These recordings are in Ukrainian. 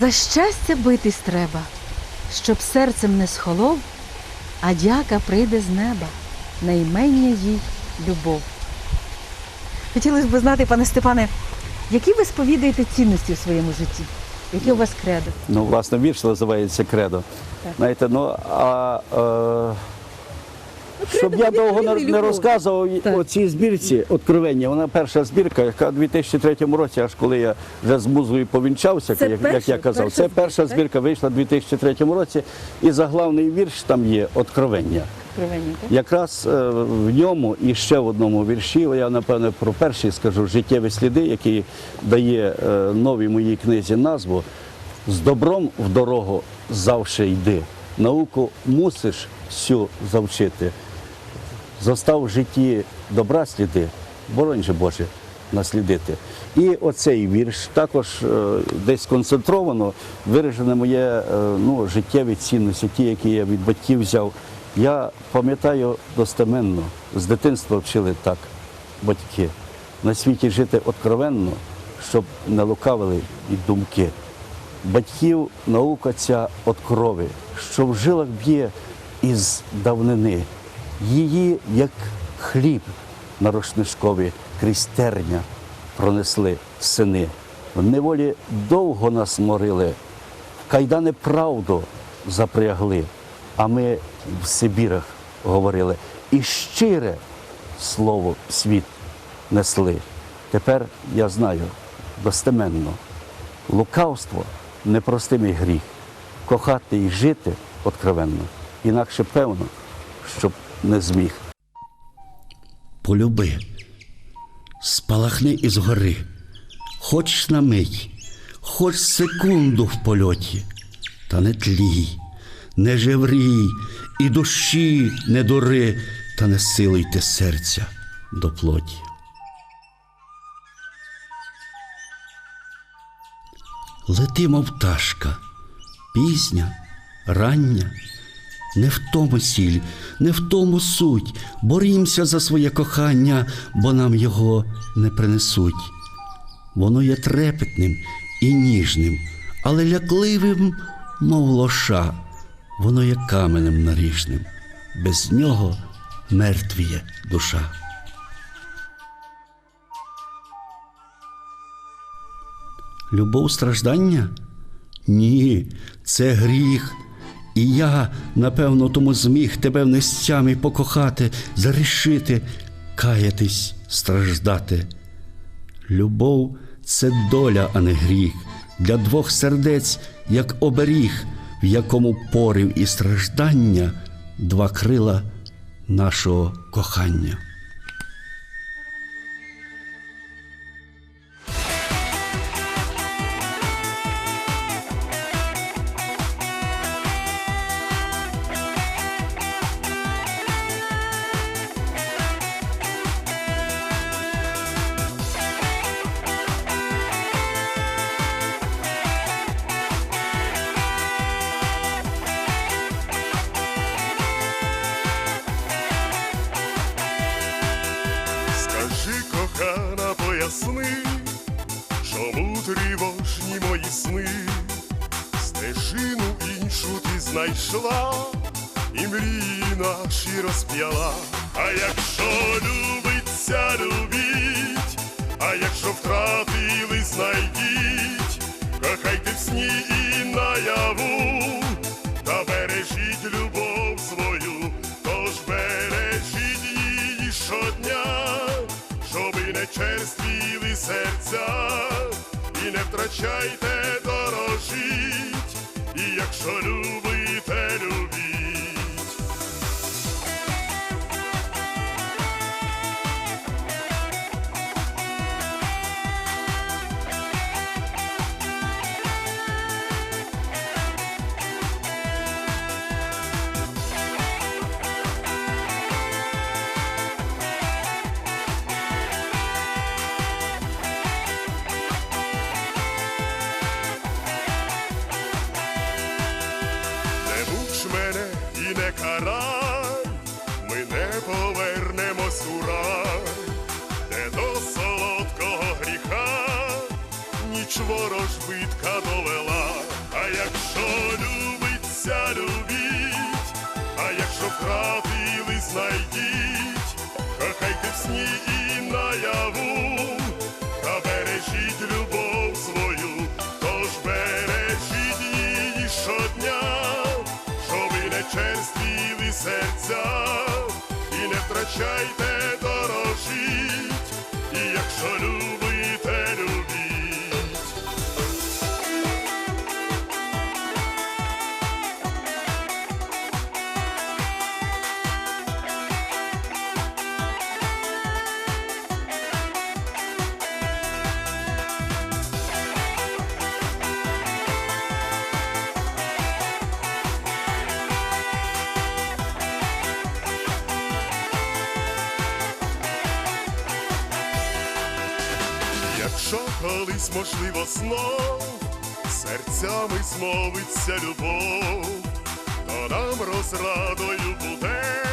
За щастя битись треба, щоб серцем не схолов, а дяка прийде з неба, наймення їй любов. Хотілося б знати, пане Степане, які ви сповідуєте цінності в своєму житті? Яке у вас кредо? Ну, власне, вірш називається Кредо. Так. Знаєте, ну а е, щоб кредо я довго не, не розказував Так. о цій збірці «Откровення», вона перша збірка, яка у 2003 році, аж коли я вже з музою повінчався, Це як, перша- як я казав, перша це перша збірка вийшла у 2003 році, і заглавний вірш там є «Откровення». Откровення, так? Якраз е, в ньому і ще в одному вірші, я напевно про перший скажу життєві сліди, який дає е, новій моїй книзі назву З добром в дорогу завше йди. Науку мусиш всю завчити. Зостав в житті добра сліди, боронь же Боже, наслідити. І оцей вірш також е, десь концентровано виражене моє ну, життєві цінності, ті, які я від батьків взяв. Я пам'ятаю достеменно, з дитинства вчили так батьки. На світі жити откровенно, щоб не лукавили і думки. Батьків наука ця от крови, що в жилах б'є із давнини. Її, як хліб на рушнишкові, крізь терня пронесли сини. В неволі довго нас морили, кайдани правду запрягли, а ми в Сибірах говорили. І щире слово світ несли. Тепер я знаю достеменно, лукавство непростимий гріх, кохати і жити откровенно, інакше певно, щоб не зміг. Полюби, спалахни із гори, хоч на мить, хоч секунду в польоті, та не тлій, не жеврій, і душі не дури, та не силуйте серця до плоті. Лети, мов пташка, пізня, рання, не в тому сіль, не в тому суть. Борімося за своє кохання, бо нам його не принесуть. Воно є трепетним і ніжним, але лякливим, мов лоша. Воно є каменем наріжним, без нього мертвіє душа. Любов страждання? Ні, це гріх. І я, напевно, тому зміг тебе в нестямі покохати, зарішити, каятись, страждати. Любов це доля, а не гріх, для двох сердець, як оберіг, в якому порив і страждання два крила нашого кохання. Сни, стежину іншу ти знайшла, і мрії наші розп'яла. А якщо любиться, любіть, а якщо втратили, знайдіть, кохайте в сні і наяву, та бережіть любов свою, тож бережіть її щодня, щоби не черствіли серця, не втрачайте дорожіть, і якщо любите, любіть. Питка довела, а якщо любиться, любіть, а якщо втратили, знайдіть, кохайте в сні і наяву, та бережіть любов свою, тож бережіть її щодня, щоби не черствіли серця, і не втрачайте дорожіть, і якщо любите, Якщо колись можливо знов. Серцями змовиться любов, то нам розрадою буде.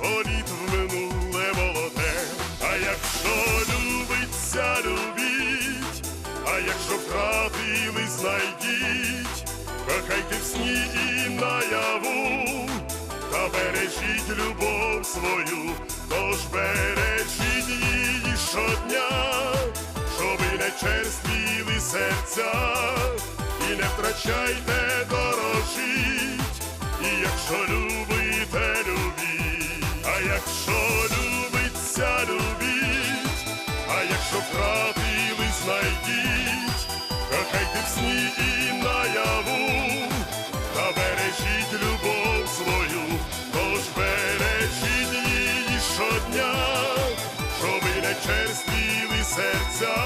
Політ в минуле молоде. А якщо любиться, любіть, а якщо втратили, знайдіть, кохайте в сні і наяву, та бережіть любов свою, тож бережіть її щодня, черствіли серця, і не втрачайте дорожіть, і якщо любите, любіть, а якщо любиться, любіть, а якщо втратили, знайдіть, кохайте в сні і наяву, та бережіть любов свою, тож бережіть її щодня, щоби не черствіли серця,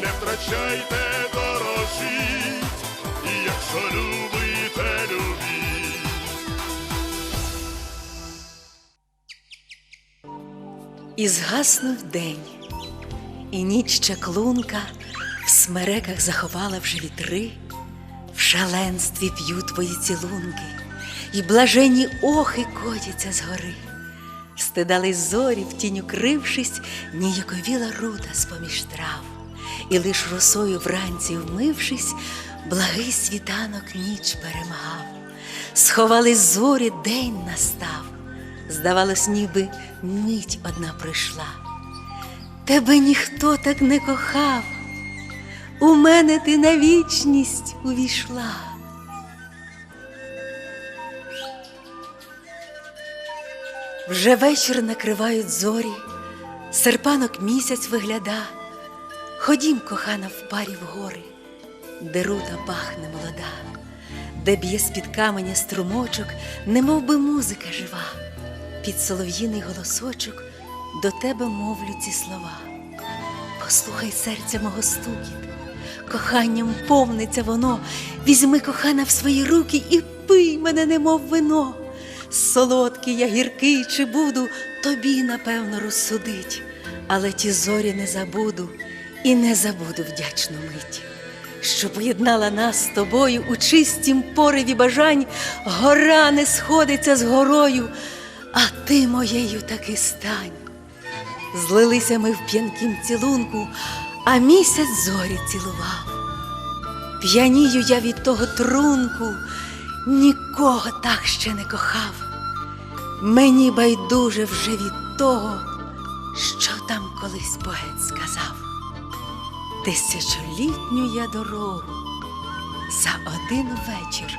не втрачайте дорожіть, і якщо любите, любіть. І згаснув день, і ніч чаклунка в смереках заховала вже вітри, в шаленстві п'ють твої цілунки, і блаженні охи котяться згори. Стидались зорі, в тінь укрившись, ніяковіла рута з-поміж трав, і лиш росою вранці вмившись, благий світанок ніч перемагав. Сховались зорі, день настав. Здавалось, ніби мить одна прийшла. Тебе ніхто так не кохав, у мене ти на вічність увійшла. Вже вечір накривають зорі, серпанок місяць вигляда. Ходім, кохана, в парі в гори, де рута пахне молода, де б'є з-під каменя струмочок, немов би музика жива. Під солов'їний голосочок до тебе мовлю ці слова. Послухай серця мого стукіт, коханням повниться воно, візьми кохана в свої руки і пий мене, немов вино. Солодкий я гіркий чи буду, тобі, напевно, розсудить, але ті зорі не забуду і не забуду вдячну мить, що поєднала нас з тобою у чистім пориві бажань, гора не сходиться з горою, а ти моєю таки стань. Злилися ми в п'янкім цілунку, а місяць зорі цілував. П'янію я від того трунку, нікого так ще не кохав. Мені байдуже вже від того, що там колись поет сказав. Тисячолітню я дорогу за один вечір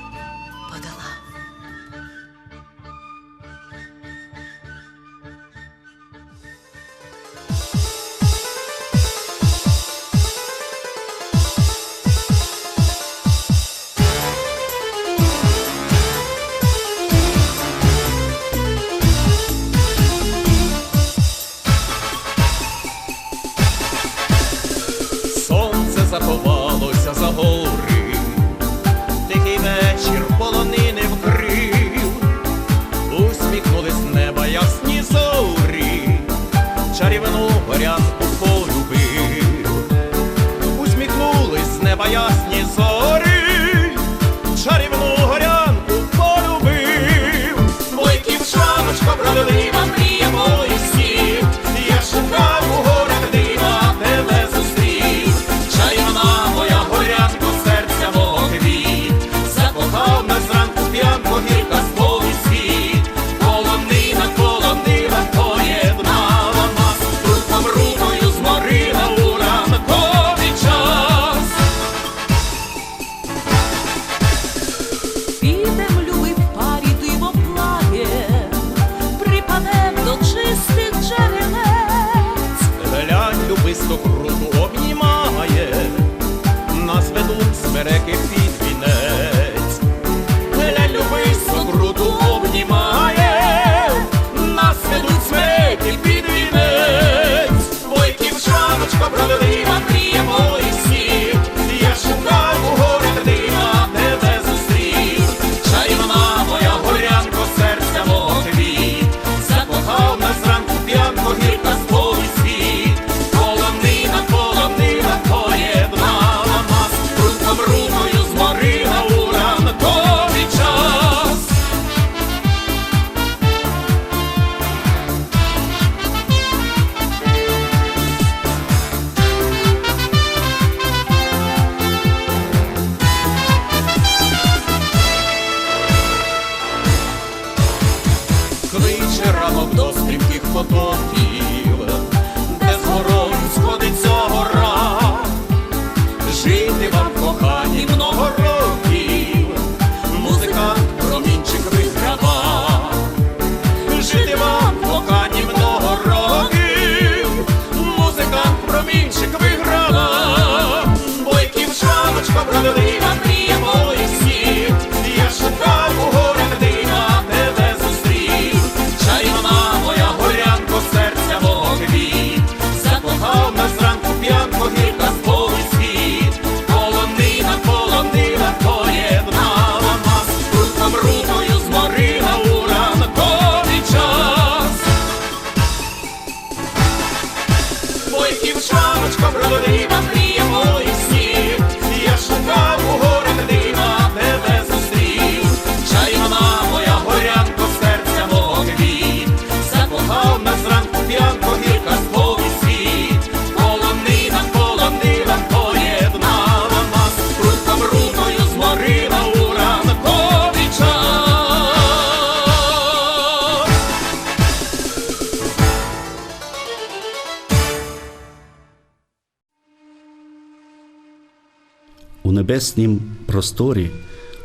небеснім просторі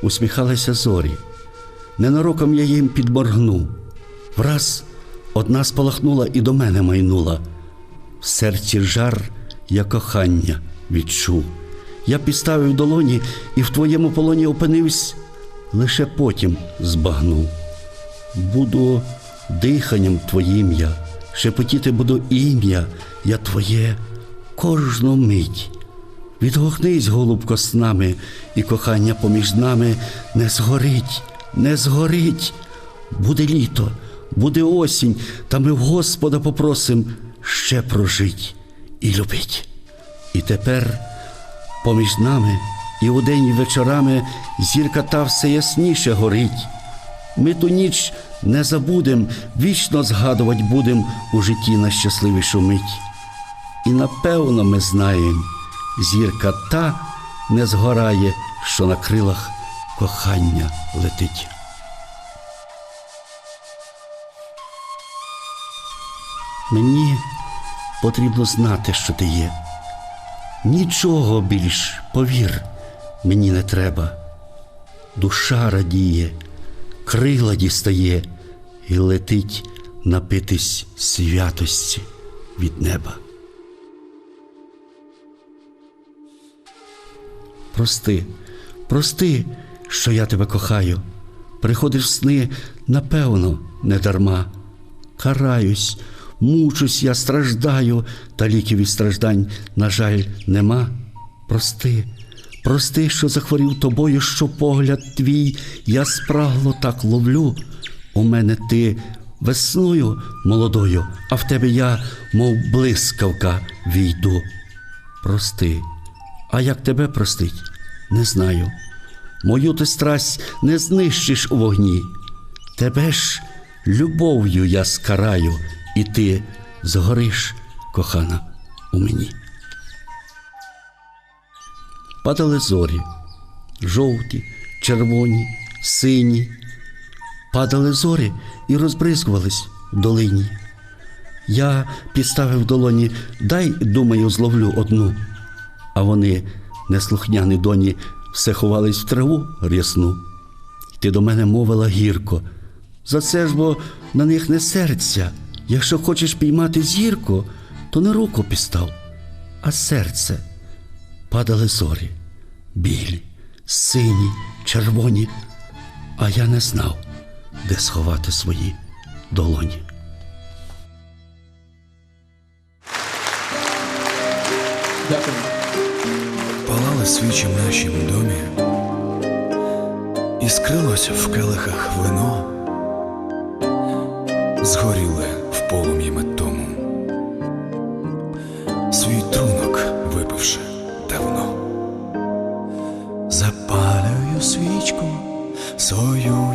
усміхалися зорі. Ненароком я їм підморгнув. Враз одна спалахнула і до мене майнула. В серці жар я кохання відчув. Я підставив долоні і в твоєму полоні опинився, лише потім збагнув. Буду диханням твоїм я, шепотіти буду ім'я, я твоє кожну мить. Відгукнись, голубко, з нами, і кохання поміж нами не згорить, не згорить. Буде літо, буде осінь, та ми в Господа попросим ще прожить і любить. І тепер поміж нами і удень і вечорами зірка та все ясніше горить. Ми ту ніч не забудем, вічно згадувати будем у житті на щасливішу мить. І напевно ми знаємо, зірка та не згорає, що на крилах кохання летить. Мені потрібно знати, що ти є. Нічого більш, повір, мені не треба. Душа радіє, крила дістає і летить напитись святості від неба. Прости, прости, що я тебе кохаю. Приходиш в сни, напевно, не дарма. Караюсь, мучусь, я страждаю, та ліків від страждань, на жаль, нема. Прости, прости, що захворів тобою, що погляд твій я спрагло так ловлю. У мене ти весною молодою, а в тебе я, мов блискавка, війду. Прости. А як тебе простить, не знаю. Мою ти страсть не знищиш у вогні. Тебе ж любов'ю я скараю, і ти згориш, кохана, у мені. Падали зорі, жовті, червоні, сині. Падали зорі і розбризкувались в долині. Я підставив долоні, дай, думаю, зловлю одну а вони, неслухняні доні, все ховались в траву рясну. Ти до мене мовила гірко. За це ж бо на них не серця. Якщо хочеш піймати зірку, то не руку підстав, а серце. Падали зорі, білі, сині, червоні, а я не знав, де сховати свої долоні. Дякую. Свічі в нашім домі, і скрилось в келихах вино, згоріли в полум'ї ми тому, свій трунок випивши давно. Запалюю свічку в свою